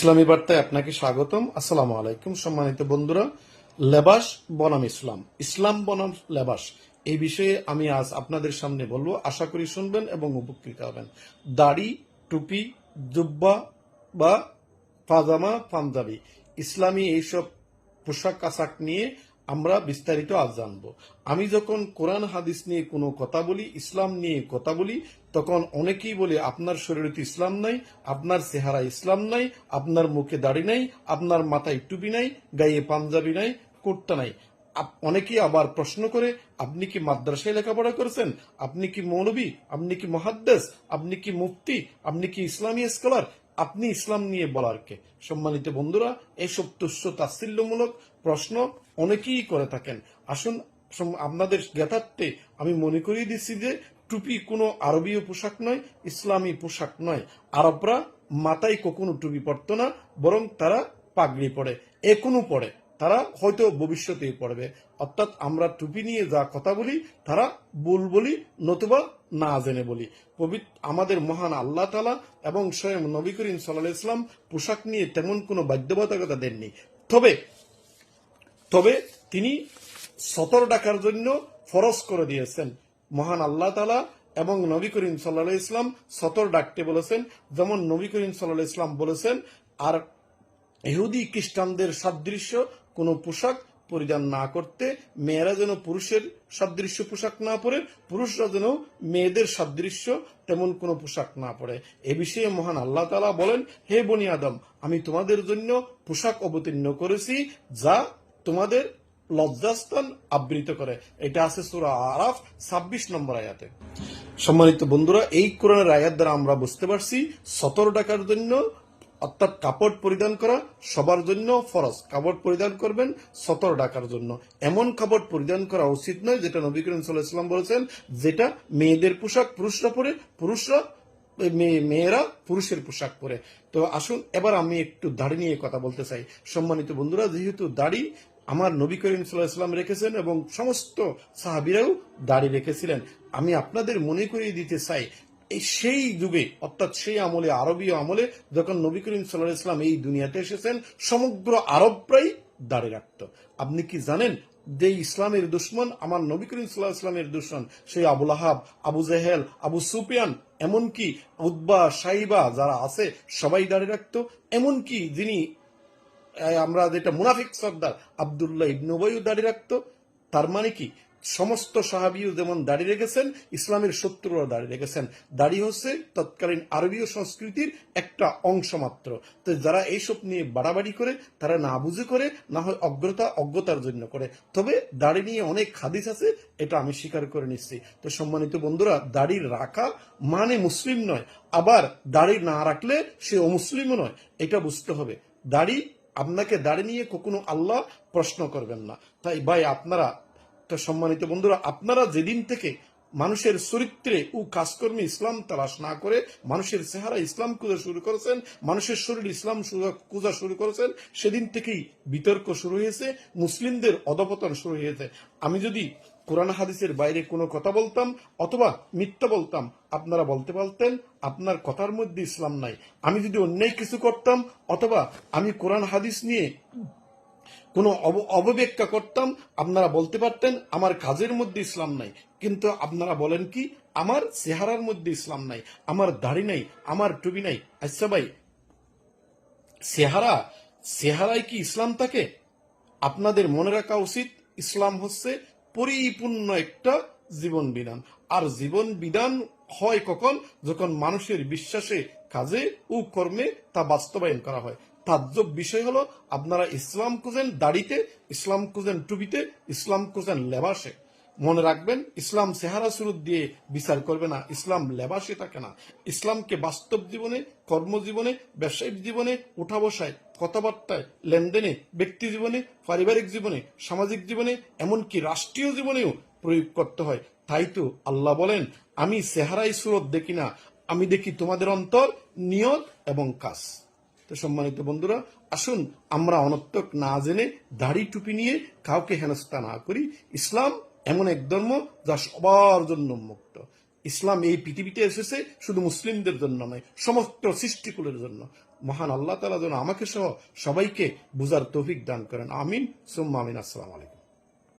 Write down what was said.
ইসলামী বার্তায় আপনাকে স্বাগতম। আসসালামু আলাইকুম সম্মানিত বন্ধুরা। লেবাস বনাম ইসলাম। ইসলাম বনাম লেবাস। এই বিষয়ে আমি আজ আপনাদের সামনে বলব। আশা করি শুনবেন এবং উপকৃত হবেন। দাড়ি, টুপি দুব্বা বা পাজামা, পাঞ্জাবি। ইসলামী এইসব পোশাক, আশাক নিয়ে আমরা বিস্তারিত আজ জানব। আমি যখন কোরআন হাদিস নিয়ে কোনো কথা বলি, ইসলাম নিয়ে কথা বলি, তখন অনেকেই বলে, আপনার শরীরে তো ইসলাম নাই, আপনার চেহারা ইসলাম নাই, আপনার মুখে দাড়ি নাই, আপনার মাথায় টুপি নাই, গায়ে পাঞ্জাবি নাই, কুর্তা নাই। অনেকেই আবার প্রশ্ন করে, আপনি কি মাদ্রাসায় লেখাপড়া করেছেন? আপনি কি মৌলবী? আপনি কি মহাদ্দেশ? আপনি কি মুফতি? আপনি কি ইসলামী স্কলার? আপনি ইসলাম নিয়ে বলার কে? সম্মানিত বন্ধুরা এইসব তুচ্ছ, তাচ্ছিল্যমূলক প্রশ্ন অনেকেই করে থাকেন। আসুন আপনাদের জ্ঞাতার্থে আমি মনে করিয়ে দিচ্ছি যে টুপি কোনো আরবীয় পোশাক নয়, ইসলামী পোশাক নয়। আরবরা মাথায় কখনো টুপি পরত না, বরং তারা পাগড়ি পড়ে এখনও পড়ে তারা হয়তো ভবিষ্যতে পড়বে। অর্থাৎ আমরা টুপি নিয়ে যা কথা বলি, তারা ভুল বলি নতুবা না জেনে বলি। আমাদের মহান আল্লাহ তালা এবং স্বয়ং নবী করিম সাল্লাহ ইসলাম পোশাক নিয়ে তেমন কোনো বাধ্যবাধকতা দেননি। তবে তবে তিনি সতর ডাকার জন্য ফরজ করে দিয়েছেন। মহান আল্লাহ তালা এবং নবী করিম সাল্লাহ ইসলাম সতর ডাকতে বলেছেন। যেমন নবী করিম সাল্লাহ ইসলাম বলেছেন, আর ইহুদি খ্রিস্টানদের সাদৃশ্য কোনো পোশাক পরিধান না করতে মেয়েরা যেন পুরুষের সাদৃশ্য পোশাক না পরে, পুরুষরা যেন মেয়েদের সাদৃশ্য তেমন কোনো পোশাক না পরে। এ বিষয়ে মহান আল্লাহ তালা বলেন, হে বনি আদম, আমি তোমাদের জন্য পোশাক অবতীর্ণ করেছি যা তোমাদের লজ্জাস্থান আবৃত করে। এটা আছে সুরা আরাফ, ছাব্বিশ নম্বর আয়াতে। সম্মানিত বন্ধুরা, এই কোরআনের আয়াত দ্বারা আমরা বুঝতে পারছি সতর ডাকার জন্য অর্থাৎ কাপড় পরিধান করা সবার জন্য ফরজ। কাপড় পরিধান করবেন সতর ডাকার জন্য। এমন কাপড় পরিধান করা উচিত নয় যেটা নবী করিম সাল্লাহ বলেছেন, যেটা মেয়েদের পোশাক পুরুষরা পরে, পুরুষরা মেয়ে- মেয়েরা পুরুষের পোশাক পরে। তো আসুন, এবার আমি একটু দাড়ি নিয়ে কথা বলতে চাই। সম্মানিত বন্ধুরা, যেহেতু দাড়ি আমার নবী করিম সাল্লাহ ইসলাম রেখেছেন এবং সমস্ত সাহাবিরাও দাড়ি রেখেছিলেন, আমি আপনাদের মনে করিয়ে দিতে চাই এই সেই যুগে, অর্থাৎ সেই আমলে, আরবীয় আমলে, যখন নবী করিম সাল্লাহ ইসলাম এই দুনিয়াতে এসেছেন, সমগ্র আরবরাই দাঁড়িয়ে রাখত। আপনি কি জানেন যে ইসলামের দুশ্মন, আমার নবী করিম সাল্লাহ ইসলামের দুশ্মন, সেই আবুল আহাব আবু জেহেল, আবু সুপিয়ান এমনকি উদ্বা সাইবা যারা আছে, সবাই দাঁড়িয়ে রাখতো। এমনকি যিনি আমরা যেটা মুনাফিক সর্দার, আবদুল্লাহ ইবনুবাইও দাঁড়িয়ে রাখতো। তার মানে কি? সমস্ত সাহাবিও যেমন দাঁড়িয়ে রেখেছেন, ইসলামের শত্রুরা দাঁড়িয়ে রেখেছেন। দাড়ি হচ্ছে তৎকালীন আরবীয় সংস্কৃতির একটা অংশ মাত্র। তো যারা এইসব নিয়ে বাড়াবাড়ি করে, তারা না বুঝে করে, না হয় অজ্ঞতা, অজ্ঞতার জন্য করে। তবে দাড়ি নিয়ে অনেক হাদিস আছে, এটা আমি স্বীকার করে নিচ্ছি। তো সম্মানিত বন্ধুরা, দাড়ি রাখা মানে মুসলিম নয়। আবার দাড়ি না রাখলে সে অমুসলিমও নয়। এটা বুঝতে হবে। দাড়ি, আপনাকে দাড়ি নিয়ে কখনো আল্লাহ প্রশ্ন করবেন না। তাই ভাই, আপনারা তো সম্মানিত বন্ধুরা, আপনারা যেদিন থেকে মানুষের চরিত্রে ও কাজকর্মে ইসলাম তালাশ না করে, মানুষের চেহারা ইসলাম খুঁজা শুরু করেছেন, মানুষের শরীর ইসলাম খোঁজা শুরু করেছেন, সেদিন থেকেই বিতর্ক শুরু হয়েছে, মুসলিমদের অধপতন শুরু হয়েছে। আমি যদি কোরআন হাদিসের বাইরে কোনো কথা বলতাম অথবা মিথ্যা বলতাম, আপনারা বলতে পারতেন, আপনার কথার মধ্যে ইসলাম নাই। আমি যদি অন্যায় কিছু করতাম অথবা আমি কোরআন হাদিস নিয়ে কোনো অব- অবব্যাখ্যা করতাম, আপনারা বলতে পারতেন, আমার কাজের মধ্যে ইসলাম নাই। কিন্তু আপনারা বলেন কি, আমার চেহারার মধ্যে ইসলাম নাই, আমার দাড়ি নাই, আমার টুবি নাই। আচ্ছা ভাই, চেহারা, চেহারায় কি ইসলাম থাকে? আপনাদের মনে রাখা উচিত, ইসলাম হচ্ছে পরিপূর্ণ একটা জীবন বিধান আর জীবন বিধান হয় কখন? যখন মানুষের বিশ্বাসে, কাজে ও কর্মে তা বাস্তবায়ন করা হয়। তাজ্জব বিষয় হলো, আপনারা ইসলাম খুঁজেন দাড়িতে, ইসলাম খুঁজেন টুপিতে, ইসলাম খুঁজেন লেবাসে। মনে রাখবেন, ইসলাম সেহারা সুরত দিয়ে বিচার করবে না, ইসলাম লেবাসে থাকে না। ইসলামকে বাস্তব জীবনে, কর্মজীবনে, ব্যবসায়িক জীবনে, উঠা বসায়, কথাবার্তায়, লেনদেনে, ব্যক্তি জীবনে, পারিবারিক জীবনে, সামাজিক জীবনে, এমনকি রাষ্ট্রীয় জীবনেও প্রয়োগ করতে হয়। তাই তো আল্লাহ বলেন, আমি সেহারাই সুরত দেখি না, আমি দেখি তোমাদের অন্তর নিয়ত এবং কাজ। তো সম্মানিত বন্ধুরা, আসুন আমরা অনর্থক না জেনে দাড়ি টুপি নিয়ে কাউকে হেনস্থা না করি। ইসলাম এমন এক ধর্ম যা সবার জন্য মুক্ত ইসলাম এই পৃথিবীতে এসেছে শুধু মুসলিমদের জন্য নয়, সমস্ত সৃষ্টিকুলের জন্য। মহান আল্লাহ তালা যেন আমাকে সহ সবাইকে বুঝার তৌফিক দান করেন। আমিন। সুম্মা আমিন। আসসালাম আলাইকুম।